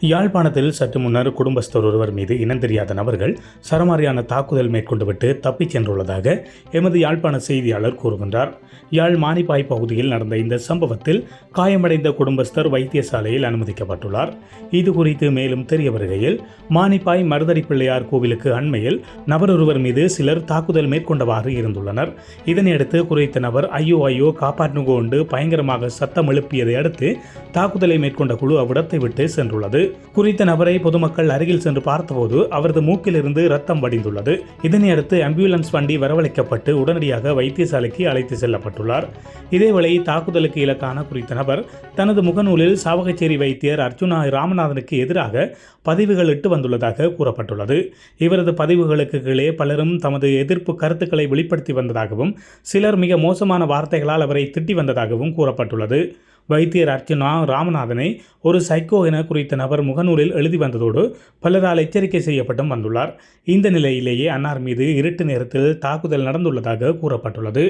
யாழ்ப்பாணத்தில் சற்று முன்னர் குடும்பஸ்தர் ஒருவர் மீது இனம் தெரியாத நபர்கள் சரமாரியான தாக்குதல் மேற்கொண்டுவிட்டு தப்பிச் சென்றுள்ளதாக எமது யாழ்ப்பாண செய்தியாளர் கூறுகின்றார். யாழ் மானிப்பாய் பகுதியில் நடந்த இந்த சம்பவத்தில் காயமடைந்த குடும்பஸ்தர் வைத்தியசாலையில் அனுமதிக்கப்பட்டுள்ளார். இது குறித்து மேலும் தெரிய வருகையில் மானிப்பாய் மருதடி பிள்ளையார் கோவிலுக்கு அண்மையில் நபர் ஒருவர் மீது சிலர் தாக்குதல் மேற்கொண்டவாறு இருந்துள்ளனர். இதனையடுத்து குறித்த நபர் ஐயோ ஐயோ காப்பாற்றுங்கோ கொண்டு பயங்கரமாக சத்தம் எழுப்பியதை அடுத்து தாக்குதலை மேற்கொண்ட குழு அவ்விடத்தை விட்டு சென்றுள்ளது. குறித்த நபரை பொதுமக்கள் அருகில் சென்று பார்த்தபோது அவரது மூக்கிலிருந்து ரத்தம் வடிந்துள்ளது. இதனையடுத்து ஆம்புலன்ஸ் வண்டி வரவழைக்கப்பட்டு உடனடியாக வைத்தியசாலைக்கு அழைத்து செல்லப்பட்டுள்ளார். இதேவேளை தாக்குதலுக்கு இலக்கான குறித்த நபர் தனது முகநூலில் சாவகச்சேரி வைத்தியர் அர்ஜுனா ராமநாதனுக்கு எதிராக பதிவுகள் இட்டு வந்துள்ளதாக கூறப்பட்டுள்ளது. இவரது பதிவுகளுக்கு கீழே பலரும் தமது எதிர்ப்பு கருத்துக்களை வெளிப்படுத்தி வந்ததாகவும் சிலர் மிக மோசமான வார்த்தைகளால் அவரை திட்டி வந்ததாகவும் கூறப்பட்டுள்ளது. வைத்தியர் அர்ச்சனா ராமநாதனை ஒரு சைக்கோ என குறித்த நபர் முகநூலில் எழுதி வந்ததோடு பலரால் எச்சரிக்கை செய்யப்பட்டும் வந்துள்ளார். இந்த நிலையிலேயே அன்னார் மீது இருட்டு நேரத்தில் தாக்குதல் நடந்துள்ளதாக கூறப்பட்டுள்ளது.